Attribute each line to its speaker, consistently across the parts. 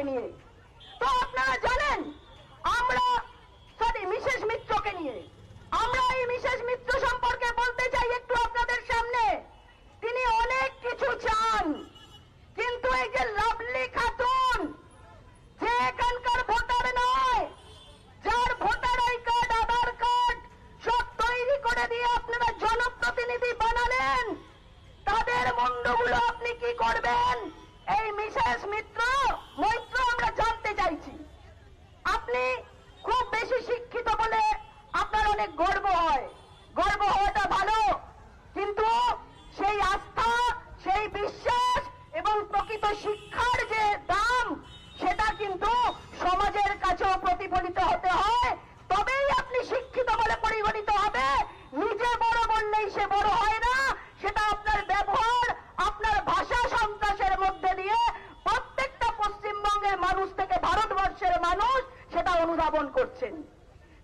Speaker 1: মিত্রকে নিয়ে? তো আপনারা জানেন আমরা সরি মিসেস মিত্রকে নিয়ে।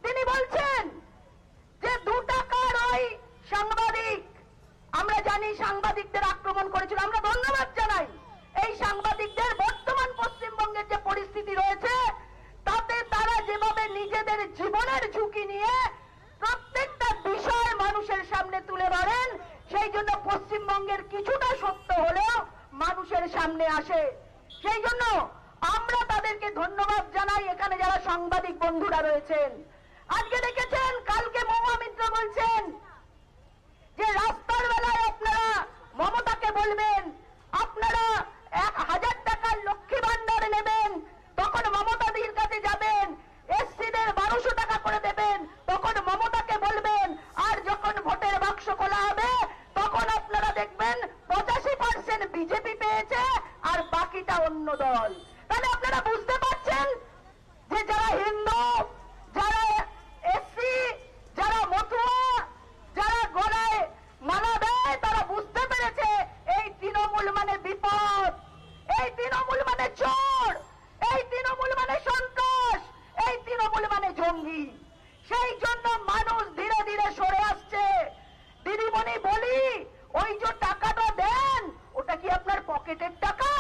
Speaker 1: তিনি বলছেন যে দু টাকার ওই সাংবাদিক, আমরা জানি সাংবাদিকদের আক্রমণ করেছিল, আমরা ধন্যবাদ জানাই। এই সাংবাদিকদের বর্তমান পশ্চিমবঙ্গের যে পরিস্থিতি রয়েছে, তাতে তারা যেভাবে নিজেদের জীবনের ঝুঁকি নিয়ে প্রত্যেকটা বিষয় মানুষের সামনে তুলে ধরেন, সেই জন্য পশ্চিমবঙ্গের কিছুটা সত্য হলেও মানুষের সামনে আসে। সেই জন্য আমরা তাদেরকে ধন্যবাদ জানাই, এখানে যারা সাংবাদিক বন্ধুরা রয়েছেন। আজকে দেখেছেন কালকে মহুয়া মিত্র বলছেন যে রাস্তার জঙ্গি। সেই জন্য মানুষ ধীরে ধীরে সরে আসছে। দিদিমণি বলি, ওই যে টাকাটা দেন, ওটা কি আপনার পকেটের টাকা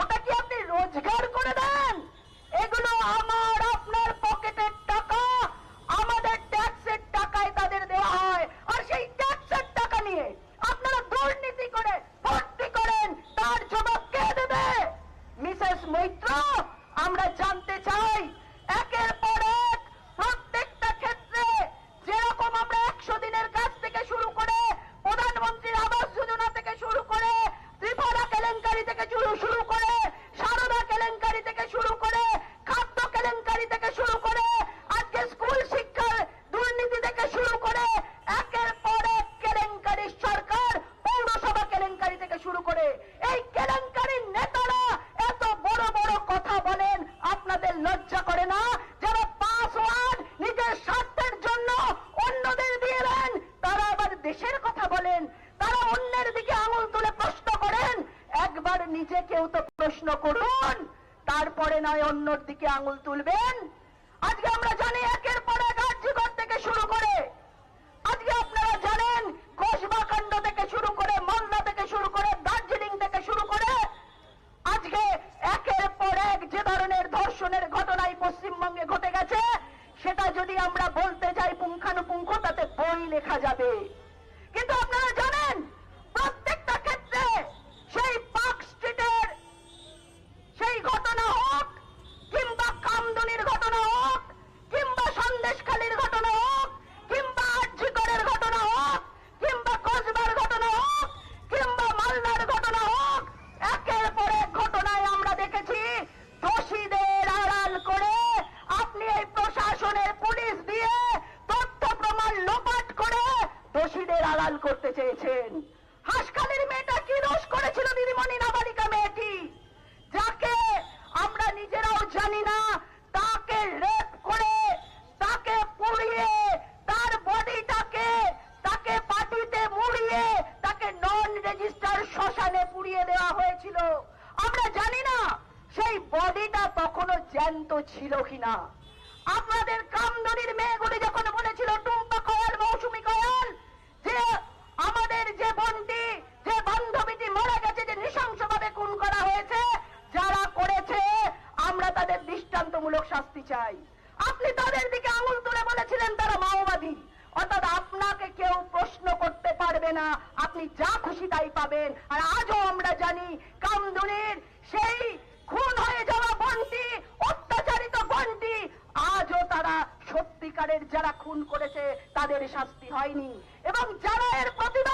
Speaker 1: ওটা কি আপনি রোজগার করে দেন এগুলো আমার আপনার পকেটের টাকা আমাদের ট্যাক্সের টাকায় তাদের দেওয়া হয় আর সেই ট্যাক্সের টাকা নিয়ে আপনারা দুর্নীতি করে ভর্তি করেন তার জবাব কে দেবে মিসেস মৈত্র আমরা জানতে চাই একের পর এক প্রত্যেকটা ক্ষেত্রে যেরকম আমরা একশো দিনের কাজ থেকে শুরু করে প্রধানমন্ত্রীর আবাস যোজনা থেকে শুরু করে ত্রিপুরা কেলেঙ্কারি থেকে শুরু শুরু করে সারদা কেলেঙ্কারি থেকে শুরু করে খাদ্য কেলেঙ্কারি থেকে শুরু করে আজকে স্কুল শিক্ষার দুর্নীতি থেকে শুরু করে একের পর এক কেলেঙ্কারি সরকার পৌরসভা কেলেঙ্কারি থেকে শুরু করে এই কেলেঙ্কারির নেতারা এত বড় বড় কথা বলেন আপনাদের লজ্জা করে না যারা পাস ওয়ান নিজের স্বার্থের জন্য অন্যদের দিয়ে দেন তারা আবার দেশের কথা বলেন তারা অন্যের দিকে আঙুল তুলে প্রশ্ন করেন একবার নিজেকেও তো প্রশ্ন করুন। তারপরে নয়, অন্যর দিকে আঙুল তুলবেন। আজকে আমরা জানি একের পর এক আর্যিকর থেকে শুরু করে। আজকে আপনারা জানেন কসবাকাণ্ড থেকে শুরু করে, মালদা থেকে শুরু করে, দার্জিলিং থেকে শুরু করে, আজকে একের পর এক যে ধরনের ধর্ষণের ঘটনাই পশ্চিমবঙ্গে ঘটে গেছে, সেটা যদি আমরা বলতে যাই পুঙ্খানুপুঙ্খ, তাতে বই লেখা যাবে। কিন্তু আপনারা জানেন হাসখালির মেয়েটা কি দোষ করেছিল দিদিমণি নাবালিকা মেয়েটি? যাকে আমরা নিজেরাও জানি না, তাকে রেপ করে, তাকে পুড়িয়ে, তার বডিটাকে তাকে পাটিতে মুড়িয়ে, তাকে নন রেজিস্টার শ্মশানে পুড়িয়ে দেওয়া হয়েছিল। আমরা জানি না সেই বডিটা তখনো জ্যান্ত ছিল কিনা। আপনাদের কামদনির মেয়েগুলি যখন বলেছিল টুম্পা কয়াল মৌসুমি কয়াল যে আমাদের যে বোনটি যে বান্ধবীটি মারা গেছে যে নৃশংসভাবে খুন করা হয়েছে, যারা করেছে, আমরা তাদের দৃষ্টান্তমূলক শাস্তি চাই। আপনি তাদের দিকে আঙুল তুলে বলেছিলেন তারা মাওবাদী। অর্থাৎ আপনাকে কেউ প্রশ্ন করতে পারবে না, আপনি যা খুশি তাই পাবেন। আর আজও আমরা জানি কামদুনির সেই খুন হয়ে যাওয়া বন্টি, অত্যাচারিত বন্টি, আজও তারা সত্যিকারের যারা খুন করেছে, তাদের শাস্তি হয়নি। এবং যারা এর প্রতিবাদ